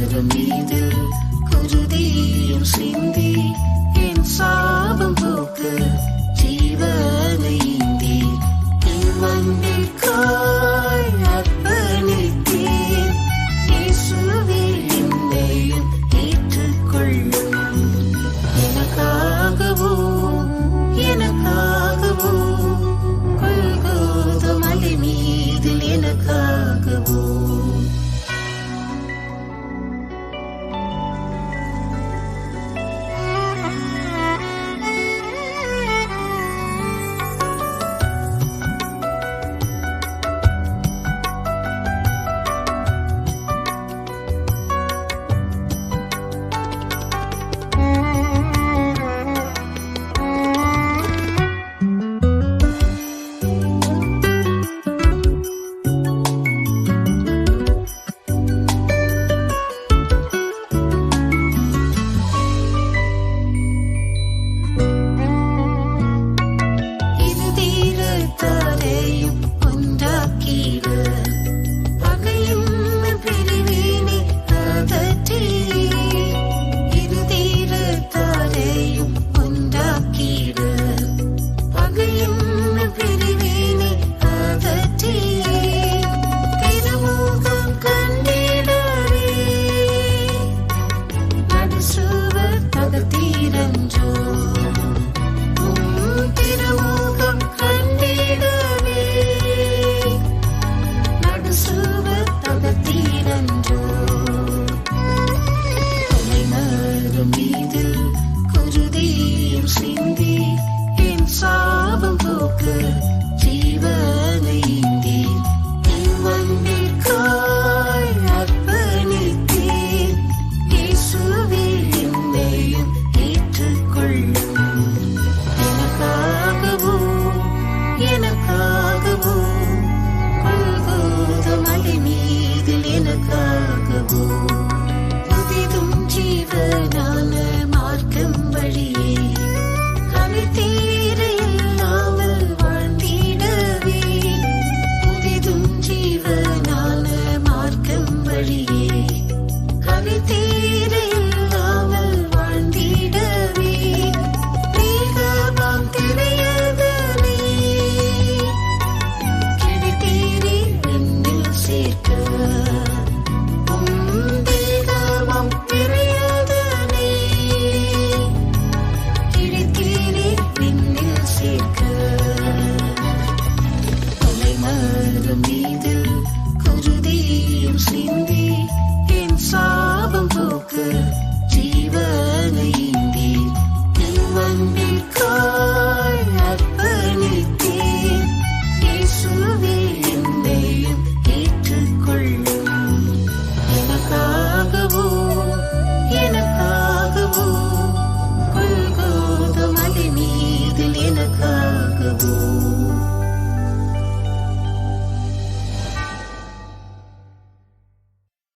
சிலுவம் மீது குருதியும் சிந்தி என் சாபம் போக்கு ஜீவனை ஈந்தி என் மண்ணில் everything.